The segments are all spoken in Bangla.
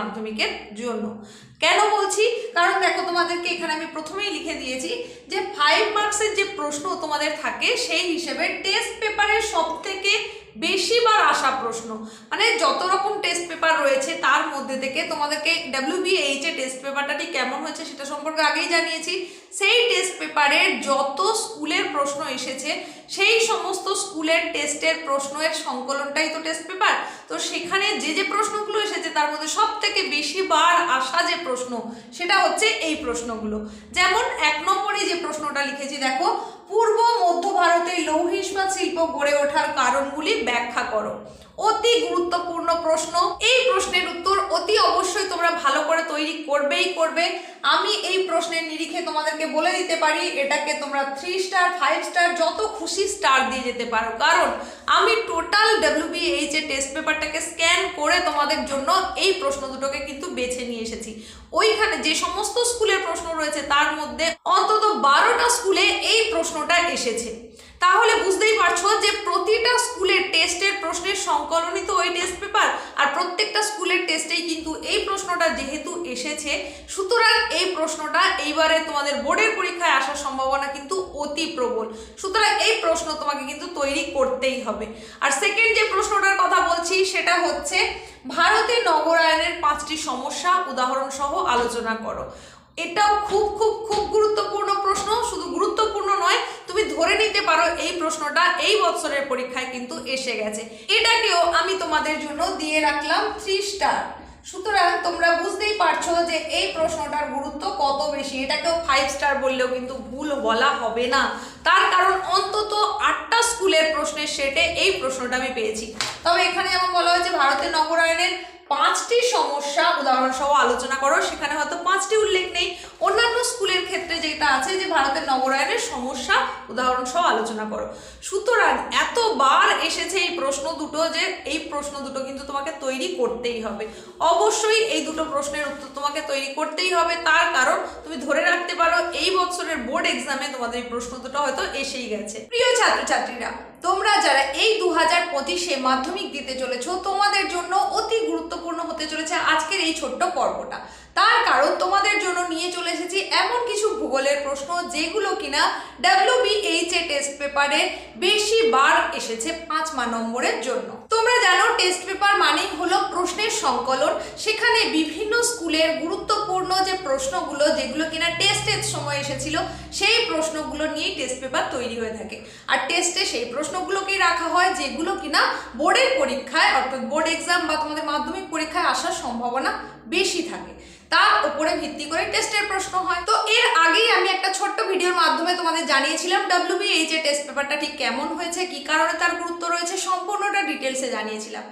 মাধ্যমিকের জন্য। কেন বলছি? কারণ দেখো তোমাদেরকে এখানে আমি প্রথমেই লিখে দিয়েছি যে ফাইভ মার্কসের যে প্রশ্ন তোমাদের থাকে, সেই হিসেবে টেস্ট পেপারের সব থেকে বেশিবার আসা প্রশ্ন। মানে যত রকম টেস্ট পেপার রয়েছে, তার মধ্যে থেকে তোমাদেরকে ডাব্লিউবিএইচ এর টেস্ট পেপারটা কেমন হয়েছে সেটা সম্পর্কে আগেই জানিয়েছি। সেই টেস্ট পেপারের যত স্কুলের প্রশ্ন এসেছে, সেই সমস্ত স্কুলের টেস্টের প্রশ্নের সংকলনটাই তো টেস্ট পেপার তো সেখানে যে যে এসেছে তার মধ্যে সব থেকে বেশি বার আসা যে প্রশ্ন, সেটা হচ্ছে এই প্রশ্নগুলো। যেমন এক নম্বরে যে প্রশ্নটা লিখেছি, দেখো পূর্ব মধ্য ভারতে লৌহ ইস্পাত শিল্প গড়ে ওঠার কারণগুলি ব্যাখ্যা করো। অতি গুরুত্বপূর্ণ প্রশ্ন। এই প্রশ্নের উত্তর অতি অবশ্যই তোমরা ভালো করে তৈরি করবেই করবে। আমি এই প্রশ্নের নিরিখে তোমাদেরকে বলে দিতে পারি, এটাকে তোমরা থ্রি স্টার ফাইভ স্টার যত খুশি স্টার দিয়ে যেতে পারো। কারণ আমি টোটাল ডাব্লিউবিএইচ এর টেস্ট পেপারটাকে স্ক্যান করে তোমাদের জন্য এই প্রশ্ন দুটোকে কিন্তু বেছে নিয়ে এসেছি। ওইখানে যে সমস্ত স্কুলের প্রশ্ন রয়েছে, তার মধ্যে অন্তত বারোটা স্কুলে এই প্রশ্নটা এসেছে। তাহলে বুঝতেই পারছ যে প্রতিটা স্কুলের টেস্টের প্রশ্নের সংকলনই তো ওই টেস্ট পেপার আর প্রত্যেকটা স্কুলের টেস্টেই কিন্তু এই প্রশ্নটা যেহেতু এসেছে, সুতরাং এই প্রশ্নটা এইবারে তোমাদের বোর্ডের পরীক্ষায় আসার সম্ভাবনা কিন্তু অতি প্রবল। সুতরাং এই প্রশ্ন তোমাকে কিন্তু তৈরি করতেই হবে। আর সেকেন্ড যে প্রশ্নটার কথা বলছি, সেটা হচ্ছে, ভারতে নগরায়নের পাঁচটি সমস্যা উদাহরণ সহ আলোচনা করো। এটাও খুব খুব খুব গুরুত্বপূর্ণ প্রশ্ন। শুধু গুরুত্বপূর্ণ নয়, তুমি ধরে নিতে পারো এই প্রশ্নটা এই বছরের পরীক্ষায় কিন্তু এসে গেছে। এটাকেও আমি তোমাদের জন্য দিয়ে রাখলাম থ্রি স্টার সুতরাং তোমরা বুঝতেই পারছ যে এই প্রশ্নটার গুরুত্ব কত বেশি। এটাকেও ফাইভ স্টার বললেও কিন্তু ভুল বলা হবে না। তার কারণ অন্তত আটটা স্কুলের প্রশ্নের সেটে এই প্রশ্নটা আমি পেয়েছি। তবে এখানে যেমন বলা হয়েছে ভারতের নগরায়নের পাঁচটি সমস্যা উদাহরণ সহ আলোচনা করো। সেখানে হয়তো পাঁচটি উল্লেখ নেই। অন্যান্য স্কুলের ক্ষেত্রে যেটা আছে যে ভারতের নগরায়নের সমস্যা উদাহরণ সহ আলোচনা করো। সুতরাং এতবার এসেছে এই প্রশ্ন দুটো যে এই প্রশ্ন দুটো কিন্তু তোমাকে তৈরি করতেই হবে। অবশ্যই এই দুটো প্রশ্নের উত্তর তোমাকে তৈরি করতেই হবে। তার কারণ তুমি ধরে রাখতে পারো, এই বছরের বোর্ড এক্সামে তোমাদের এই প্রশ্ন দুটো হয়তো এসেই গেছে। প্রিয় ছাত্রছাত্রীরা তোমরা যারা এই দু হাজার পঁচিশে মাধ্যমিক দিতে চলেছো, তোমাদের জন্য অতি গুরুত্বপূর্ণ হতে চলেছে আজকের এই ছোট্ট পর্বটা। তার কারণ তোমাদের জন্য নিয়ে চলে এসেছি এমন কিছু ভূগোলের প্রশ্ন যেগুলো কিনা ডাব্লিউবিএইচ এ টেস্ট পেপারে বেশি বার এসেছে পাঁচ মা নম্বরের জন্য। তোমরা জানো টেস্ট পেপার মানেই হলো প্রশ্নের সংকলন। সেখানে বিভিন্ন স্কুলের গুরুত্বপূর্ণ যে প্রশ্নগুলো যেগুলো কিনা টেস্টের সময় এসেছিল, সেই প্রশ্নগুলো নিয়েই টেস্ট পেপার তৈরি হয়ে থাকে। আর টেস্টে সেই প্রশ্নগুলোকেই রাখা হয় যেগুলো কিনা বোর্ডের পরীক্ষায়, অর্থাৎ বোর্ড এক্সাম বা তোমাদের মাধ্যমিক পরীক্ষায় আসার সম্ভাবনা বেশি থাকে। তার উপরে ভিত্তি করে টেস্টের প্রশ্ন হয়। তো এর আগেই আমি একটা ছোট্ট ভিডিওর মাধ্যমে তোমাদের জানিয়েছিলাম ডাব্লিউবিএইচ এর টেস্ট পেপারটা ঠিক কেমন হয়েছে, কি কারণে তার গুরুত্ব রয়েছে, সম্পূর্ণটা ডিটেলসে জানিয়েছিলাম।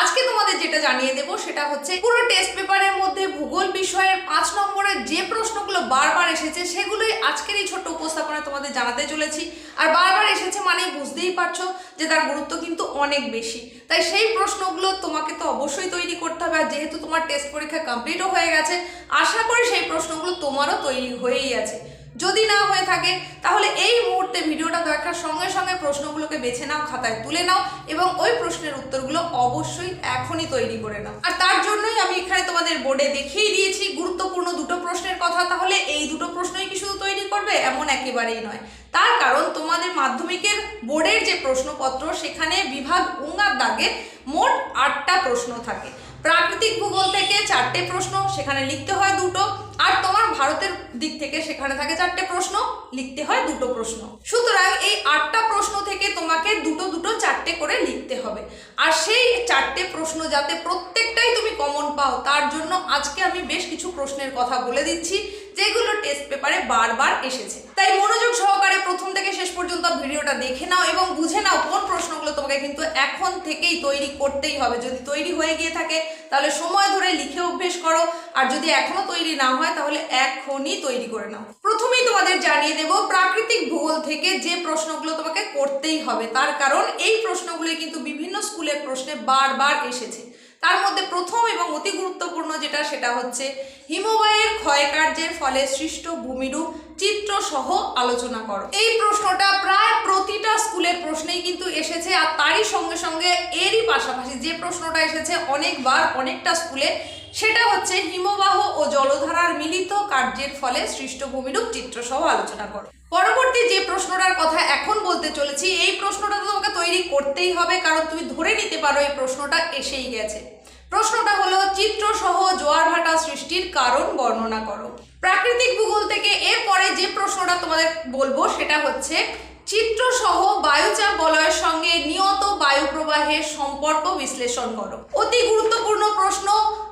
আজকে তোমাদের যেটা জানিয়ে দেবো সেটা হচ্ছে, পুরো টেস্ট পেপারের মধ্যে ভূগোল বিষয়ের পাঁচ নম্বরের যে প্রশ্নগুলো বারবার এসেছে, সেগুলোই আজকের এই ছোট্ট উপস্থাপনায় তোমাদের জানাতে চলেছি। আর বারবার এসেছে মানে বুঝতেই পারছ যে তার গুরুত্ব কিন্তু অনেক বেশি। তাই সেই প্রশ্নগুলো তোমাকে তো অবশ্যই তৈরি করতে হবে, আর যেহেতু তোমার টেস্ট পরীক্ষা কমপ্লিটও হয়ে গেছে, আশা করি সেই প্রশ্নগুলো তোমারও তৈরি হয়েই আছে। যদি না হয়ে থাকে, তাহলে এই মুহূর্তে ভিডিওটা দেখার সঙ্গে সঙ্গে প্রশ্নগুলোকে বেছে নাও, খাতায় তুলে নাও, এবং ওই প্রশ্নের উত্তরগুলো অবশ্যই এখনই তৈরি করে নাও। আর তার জন্যই আমি এখানে তোমাদের বোর্ডে দেখিয়ে দিয়েছি, গুরুত্বপূর্ণ দুটো প্রশ্নের কথা, তাহলে এই দুটো প্রশ্নই কি শুধু তৈরি করবে? এমন একেবারেই নয়। তার কারণ তোমাদের মাধ্যমিকের বোর্ডের যে প্রশ্নপত্র, সেখানে বিভাগ উঙ্গার দাগে মোট আটটা প্রশ্ন থাকে। প্রাকৃতিক ভূগোল থেকে চারটে প্রশ্ন, সেখানে লিখতে হয় দুটো। আর তোমার ভারতের দিক থেকে সেখানে থাকে চারটে প্রশ্ন, লিখতে হয় দুটো প্রশ্ন। সুতরাং এই আটটা প্রশ্ন থেকে তোমাকে দুটো দুটো চারটে করে লিখতে হবে। আর সেই চারটে প্রশ্ন যাতে প্রত্যেকটাই তুমি কমন পাও, তার জন্য আজকে আমি বেশ কিছু প্রশ্নের কথা বলে দিচ্ছি, যেগুলো টেস্ট পেপারে বারবার এসেছে। তাই মনোযোগ সহকারে প্রথম থেকে শেষ পর্যন্ত ভিডিওটা দেখে নাও এবং বুঝে নাও কোন প্রশ্নগুলো তোমাকে কিন্তু এখন থেকেই তৈরি করতেই হবে। যদি তৈরি হয়ে গিয়ে থাকে তাহলে সময় ধরে লিখে অভ্যেস করো। আর যদি এখনও তৈরি না হয়, তাহলে এখনই তৈরি করে নাও। প্রথমেই তোমাদের জানিয়ে দেব, প্রাকৃতিক ভূগোল থেকে যে প্রশ্নগুলো তোমাকে করতেই হবে। তার কারণ, এই প্রশ্নগুলো কিন্তু বিভিন্ন স্কুলের প্রশ্নে বারবার এসেছে। তার মধ্যে প্রথম এবং অতি গুরুত্বপূর্ণ যেটা, সেটা হচ্ছে, হিমবাহের ক্ষয়কার্যের ফলে সৃষ্ট ভূমিরূপ চিত্র সহ আলোচনা করো। এই প্রশ্নটা প্রায় প্রতিটা স্কুলের প্রশ্নেই কিন্তু এসেছে আর তারই সঙ্গে সঙ্গে এরই পাশাপাশি যে প্রশ্নটা এসেছে অনেকবার অনেকটা স্কুলে, সেটা হচ্ছে হিমবাহ ও জলধারার মিলিত কার্যের ফলে সৃষ্ট ভূমিরূপ চিত্র সহ আলোচনা করো। পরবর্তী যে প্রশ্নটার কথা এখন বলতে চলেছি, এই প্রশ্নটা তো তোমাকে তৈরি করতেই হবে, কারণ তুমি ধরে নিতে পারো এই প্রশ্নটা এসেই গেছে। প্রশ্নটা হলো চিত্র সহ জোয়ার ভাটা সৃষ্টির কারণ বর্ণনা করো। প্রাকৃতিক ভূগোল থেকে এরপরে যে প্রশ্নটা তোমাদের বলব, সেটা হচ্ছে চিত্র সহ বায়ুচাপ বলয়ের সঙ্গে নিয়ত বায়ু প্রবাহের সম্পর্ক বিশ্লেষণ করো। অতি গুরুত্বপূর্ণ প্রশ্ন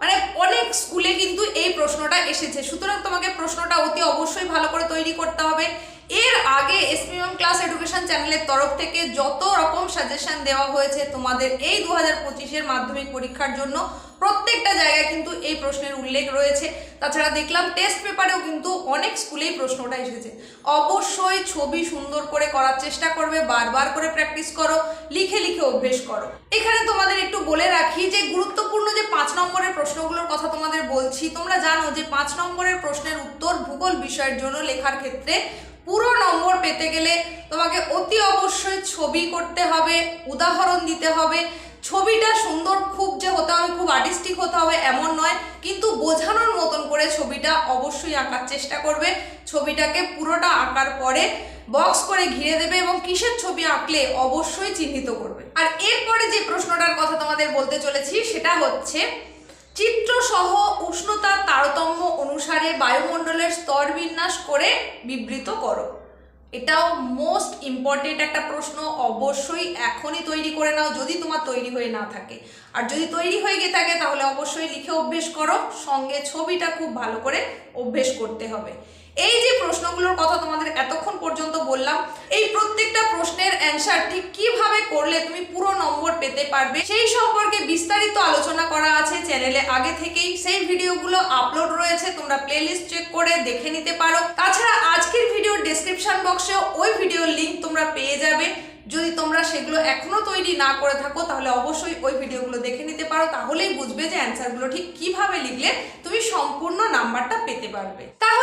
মানে অনেক স্কুলে কিন্তু এই প্রশ্নটা এসেছে। সুতরাং তোমাকে প্রশ্নটা অতি অবশ্যই ভালো করে তৈরি করতে হবে। এর আগে এসপিএম ক্লাস এডুকেশন চ্যানেলের তরফ থেকে যত রকম সাজেশন দেওয়া হয়েছে তোমাদের এই দু হাজার পঁচিশের মাধ্যমিক পরীক্ষার জন্য প্রত্যেকটা জায়গায় কিন্তু এই প্রশ্নের উল্লেখ রয়েছে। তাছাড়া দেখলাম টেস্ট পেপারেও কিন্তু অনেক স্কুলেই প্রশ্নটা এসেছে। অবশ্যই ছবি সুন্দর করে করার চেষ্টা করবে, বারবার করে প্র্যাকটিস করো, লিখে লিখে অভ্যেস করো। এখানে তোমাদের একটু বলে রাখি যে গুরুত্বপূর্ণ যে পাঁচ নম্বরের প্রশ্নগুলোর কথা তোমাদের বলছি, তোমরা জানো যে পাঁচ নম্বরের প্রশ্নের উত্তর ভূগোল বিষয়ের জন্য লেখার ক্ষেত্রে পুরো নম্বর পেতে গেলে তোমাকে অতি অবশ্যই ছবি করতে হবে, উদাহরণ দিতে হবে। ছবিটা সুন্দর খুব যে হতে হবে, খুব আর্টিস্টিক হতে হবে এমন নয়, কিন্তু বোঝানোর মতন করে ছবিটা অবশ্যই আঁকার চেষ্টা করবে। ছবিটাকে পুরোটা আঁকার পরে বক্স করে ঘিরে দেবে এবং কিসের ছবি আঁকলে অবশ্যই চিহ্নিত করবে। আর এরপরে যে প্রশ্নটার কথা তোমাদের বলতে চলেছি, সেটা হচ্ছে চিত্রসহ উষ্ণতার তারতম্য অনুসারে বায়ুমণ্ডলের স্তর বিন্যাস করে বিবৃত করো। এটাও মোস্ট ইম্পর্টেন্ট একটা প্রশ্ন, অবশ্যই এখনই তৈরি করে নাও যদি তোমার তৈরি হয়ে না থাকে। আর যদি তৈরি হয়ে গিয়ে থাকে তাহলে অবশ্যই লিখে অভ্যেস করো, সঙ্গে ছবিটা খুব ভালো করে অভ্যেস করতে হবে। এই যে প্রশ্নগুলোর কথা তোমাদের এতক্ষণ পর্যন্ত বললাম, এই প্রত্যেকটা প্রশ্নের অ্যান্সার ঠিক কীভাবে করলে তুমি পারবে। সেই সম্পর্কে বিস্তারিত আলোচনা করা আছে চ্যানেলে। আগে থেকেই সেই ভিডিওগুলো আপলোড রয়েছে। তোমরা প্লেলিস্ট চেক করে দেখে নিতে পারো। তাছাড়া আজকের ভিডিওর ডেসক্রিপশন বক্সেও ওই ভিডিওর লিঙ্ক তোমরা পেয়ে যাবে। যদি তোমরা সেগুলো এখনও তৈরি না করে থাকো, তাহলে অবশ্যই ওই ভিডিওগুলো দেখে নিতে পারো। তাহলেই বুঝবে যে অ্যান্সারগুলো ঠিক কীভাবে লিখলে তুমি সম্পূর্ণ নাম্বারটা পেতে পারবে। তাহলে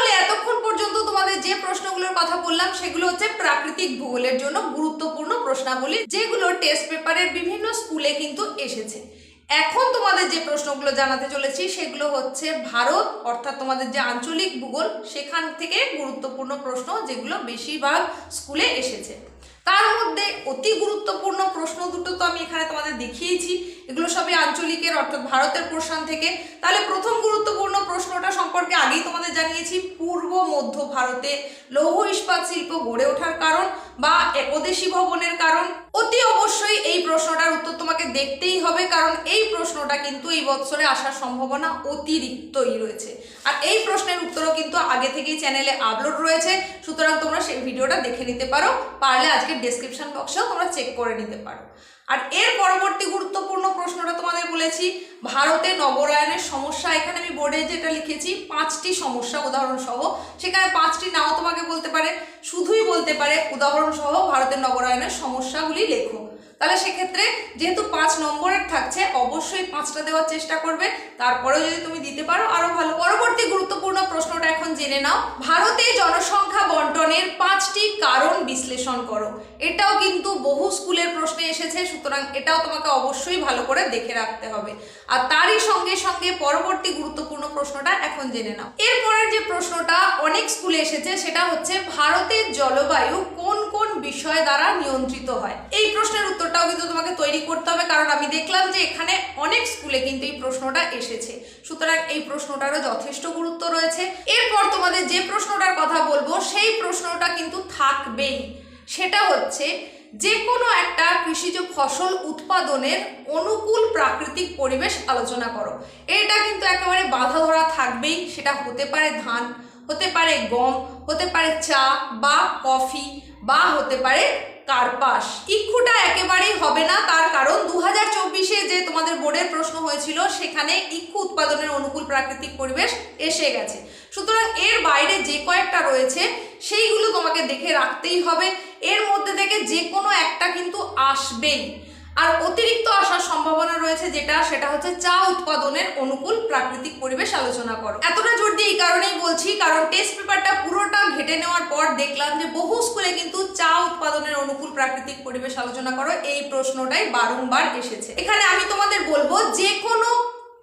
পর্যন্ত তোমাদের যে প্রশ্নগুলোর কথা বললাম, সেগুলো হচ্ছে প্রাকৃতিক ভূগোলের জন্য গুরুত্বপূর্ণ প্রশ্নাবলী, যেগুলো টেস্ট পেপারের বিভিন্ন স্কুলে কিন্তু এসেছে। এখন তোমাদের যে প্রশ্নগুলো জানাতে চলেছি, সেগুলো হচ্ছে ভারত, অর্থাৎ তোমাদের যে আঞ্চলিক ভূগোল, সেখান থেকে গুরুত্বপূর্ণ প্রশ্ন, যেগুলো বেশিরভাগ স্কুলে এসেছে। তার মধ্যে অতি গুরুত্বপূর্ণ প্রশ্ন দুটো তো আমি এখানে দেখিয়েছি, এগুলো সবই আঞ্চলিকের, অর্থাৎ ভারতের প্রশ্ন থেকে। তাহলে প্রথম গুরুত্বপূর্ণ প্রশ্নটা সম্পর্কে আগেই তোমাদের জানিয়েছি, পূর্ব মধ্য ভারতে লৌহ ইস্পাত শিল্প গড়ে ওঠার কারণ বা একদেশী ভবনের কারণ? অতি অবশ্যই এই প্রশ্নটার উত্তর তোমাকে দেখতেই হবে, কারণ এই প্রশ্নটা কিন্তু এই বৎসরে আসার সম্ভাবনা অতিরিক্তই রয়েছে। আর এই প্রশ্নের উত্তরও কিন্তু আগে থেকেই চ্যানেলে আপলোড রয়েছে, সুতরাং তোমরা সেই ভিডিওটা দেখে নিতে পারো, পারলে আজকে ডেসক্রিপশন বক্সেও তোমরা চেক করে নিতে পারো। আর এর পরবর্তী গুরুত্বপূর্ণ প্রশ্নটা তোমাদের বলেছি, ভারতে নগরায়নের সমস্যা, এখানে আমি বোর্ডে যেটা লিখেছি, পাঁচটি সমস্যা উদাহরণসহ সেখানে পাঁচটি নাও তোমাকে বলতে পারে, শুধুই বলতে পারে উদাহরণসহ ভারতের নগরায়নের সমস্যাগুলি লেখো। তাহলে সেক্ষেত্রে যেহেতু পাঁচ নম্বরের থাকছে, অবশ্যই পাঁচটা দেওয়ার চেষ্টা করবে। তারপরেও যদি তুমি দিতে পারো, আরও ভালো। পরবর্তী গুরুত্বপূর্ণ প্রশ্নটা এখন জেনে নাও। ভারতে জনসংখ্যা বন্টনের পাঁচটি কারণ বিশ্লেষণ করো। এটাও কিন্তু বহু স্কুলের প্রশ্নে এসেছে, সুতরাং এটাও তোমাকে অবশ্যই ভালো করে দেখে রাখতে হবে। আর তারই সঙ্গে সঙ্গে পরবর্তী গুরুত্বপূর্ণ প্রশ্নটা এখন জেনে নাও। এরপরের যে প্রশ্নটা অনেক স্কুলে এসেছে, সেটা হচ্ছে, ভারতের জলবায়ু কোন কোন বিষয় দ্বারা নিয়ন্ত্রিত হয়? এই প্রশ্নের উত্তরটাও কিন্তু তোমাকে তৈরি করতে হবে, কারণ আমি দেখলাম যে এখানে অনেক স্কুলে কিন্তু এই প্রশ্নটা এসেছে। সুতরাং এই প্রশ্নটারও যথেষ্ট গুরুত্ব রয়েছে। এরপর তোমাদের যে প্রশ্নটার কথা বলব, সেই প্রশ্নটা কিন্তু থাকবেই। সেটা হচ্ছে যে কোনো একটা কৃষিজ ফসল উৎপাদনের অনুকূল প্রাকৃতিক পরিবেশ আলোচনা করো। এটা কিন্তু একেবারে বাধা ধরা থাকবেই। সেটা হতে পারে ধান, হতে পারে গম, হতে পারে চা বা কফি বা হতে পারে কার্পাস। ইক্ষুটা একেবারেই হবে না, তার কারণ দু হাজার চব্বিশে যে তোমাদের বোর্ডের প্রশ্ন হয়েছিল, সেখানে ইক্ষু উৎপাদনের অনুকূল প্রাকৃতিক পরিবেশ এসে গেছে। সুতরাং এর বাইরে যে কয়েকটা রয়েছে, সেইগুলো তোমাকে দেখে রাখতেই হবে। এর মধ্যে থেকে যে কোনো একটা কিন্তু আসবেই। আর অতিরিক্ত আসার সম্ভাবনা রয়েছে যেটা, সেটা হচ্ছে চা উৎপাদনের অনুকূল প্রাকৃতিক পরিবেশ আলোচনা করো। এতটা জোর দিয়ে এই কারণেই বলছি, কারণ টেস্ট পেপারটা পুরোটা ঘেটে নেওয়ার পর দেখলাম যে বহু স্কুলে কিন্তু চা উৎপাদনের অনুকূল প্রাকৃতিক পরিবেশ আলোচনা করো, এই প্রশ্নটাই বারংবার এসেছে। এখানে আমি তোমাদের বলব যে কোনো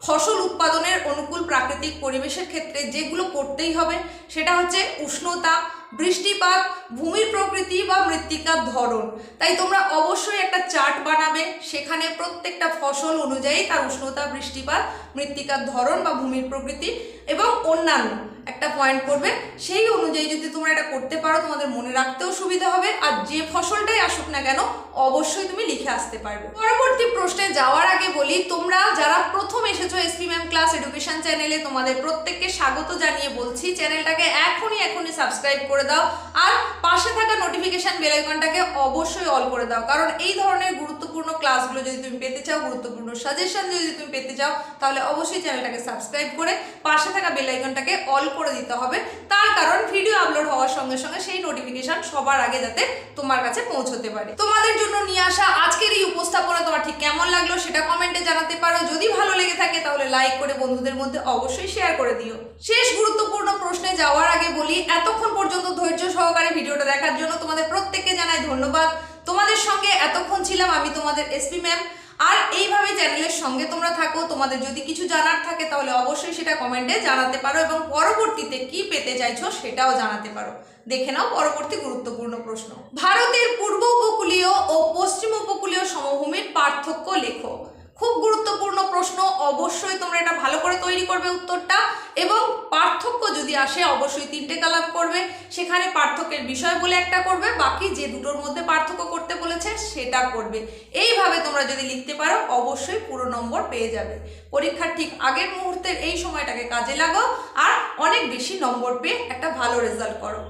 ফসল উৎপাদনের অনুকূল প্রাকৃতিক পরিবেশের ক্ষেত্রে যেগুলো করতেই হবে, সেটা হচ্ছে উষ্ণতা, বৃষ্টিপাত, ভূমির প্রকৃতি বা মৃত্তিকার ধরন। তাই তোমরা অবশ্যই একটা চার্ট বানাবে, সেখানে প্রত্যেকটা ফসল অনুযায়ী তার উষ্ণতা, বৃষ্টিপাত, মৃত্তিকার ধরন বা ভূমির প্রকৃতি এবং অন্যান্য একটা পয়েন্ট করবে। সেই অনুযায়ী যদি তোমরা এটা করতে পারো, তোমাদের মনে রাখতেও সুবিধা হবে। আর যে ফসলটাই আসুক না কেন, অবশ্যই তুমি লিখে আসতে পারবে। পরবর্তী প্রশ্নে যাওয়ার আগে বলি, তোমরা যারা প্রথম এসেছ এসপি ম্যাম ক্লাস এডুকেশন চ্যানেলে তোমাদের প্রত্যেককে স্বাগত জানিয়ে বলছি। চ্যানেলটাকে এখনই এখনই সাবস্ক্রাইব করে দাও। আর পাশে থাকা নোটিফিকেশন বেল আইকনটাকে অবশ্যই অল করে দাও। কারণ এই ধরনের গুরুত্বপূর্ণ ক্লাসগুলো যদি তুমি পেতে চাও, গুরুত্বপূর্ণ সাজেশন যদি তুমি পেতে চাও, তাহলে অবশ্যই চ্যানেলটাকে সাবস্ক্রাইব করে পাশে থাকা বেল আইকনটাকে অল করে দিতে হবে। তার কারণ ভিডিও আপলোড হওয়ার সঙ্গে সঙ্গে সেই নোটিফিকেশন সবার আগে যাতে তোমার কাছে পৌঁছতে পারে। তোমাদের জন্য নিয়ে আসা আজকের এই উপস্থাপনা তোমার ঠিক কেমন লাগল সেটা কমেন্টে জানাতে পারো। যদি ভালো লেগে থাকে তাহলে লাইক করে বন্ধুদের মধ্যে অবশ্যই শেয়ার করে দিও। শেষ গুরুত্বপূর্ণ প্রশ্নে যাওয়ার আগে বলি, এতক্ষণ পর্যন্ত ধৈর্য সহকারে ভিডিওটা দেখার জন্য তোমাদের প্রত্যেককে জানাই ধন্যবাদ। তোমাদের সঙ্গে এতক্ষণ ছিলাম আমি তোমাদের এসপি ম্যাম আর এইভাবে চ্যানেলের সঙ্গে তোমরা থাকো। তোমাদের যদি কিছু জানার থাকে তাহলে অবশ্যই সেটা কমেন্টে জানাতে পারো এবং পরবর্তীতে কি পেতে চাইছো সেটাও জানাতে পারো। দেখে নাও পরবর্তী গুরুত্বপূর্ণ প্রশ্ন। ভারতের পূর্ব উপকূলীয় ও পশ্চিম উপকূলীয় সমভূমির পার্থক্য লেখো। খুব গুরুত্বপূর্ণ প্রশ্ন অবশ্যই তোমরা এটা ভালো করে তৈরি করবে উত্তরটা এবং পার্থক্য যদি আসে, অবশ্যই তিনটে কালাপ করবে। সেখানে পার্থক্যের বিষয় বলে একটা করবে, বাকি যে দুটোর মধ্যে পার্থক্য করতে বলেছে সেটা করবে। এইভাবে তোমরা যদি লিখতে পারো, অবশ্যই পুরো নম্বর পেয়ে যাবে। পরীক্ষার ঠিক আগের মুহূর্তের এই সময়টাকে কাজে লাগাও, আর অনেক বেশি নম্বর পেয়ে একটা ভালো রেজাল্ট করো।